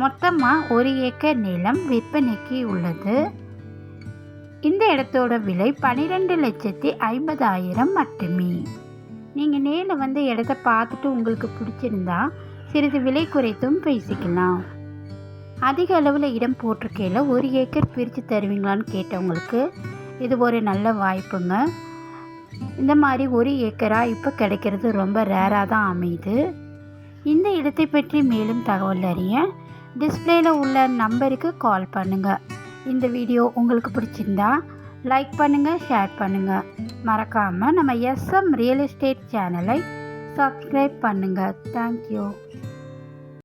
மொத்தமாக ஒரு ஏக்கர் நிலம் விற்பனைக்கு உள்ளது. இந்த இடத்தோட விலை பன்னிரெண்டு லட்சத்தி ஐம்பதாயிரம் மட்டுமே. நீங்கள் நேரில் வந்து இடத்த பார்த்துட்டு உங்களுக்கு பிடிச்சிருந்தா சிறிது விலை குறைத்தும் பேசிக்கலாம். அதிக அளவில் இடம் போட்டிருக்கையில் ஒரு ஏக்கர் பிரித்து தருவீங்களான்னு கேட்டவங்களுக்கு இது ஒரு நல்ல வாய்ப்புங்க. இந்த மாதிரி ஒரு ஏக்கராக இப்போ கிடைக்கிறது ரொம்ப ரேராக தான் அமையுது. இந்த இடத்தை பற்றி மேலும் தகவல் அறிய டிஸ்பிளேயில் உள்ள நம்பருக்கு கால் பண்ணுங்கள் இந்த வீடியோ உங்களுக்கு பிடிச்சிருந்தா லைக் பண்ணுங்கள் ஷேர் பண்ணுங்கள் மறக்காமல் நம்ம எஸ்எம் ரியல் எஸ்டேட் சேனலை சப்ஸ்கிரைப் பண்ணுங்கள் தேங்க்யூ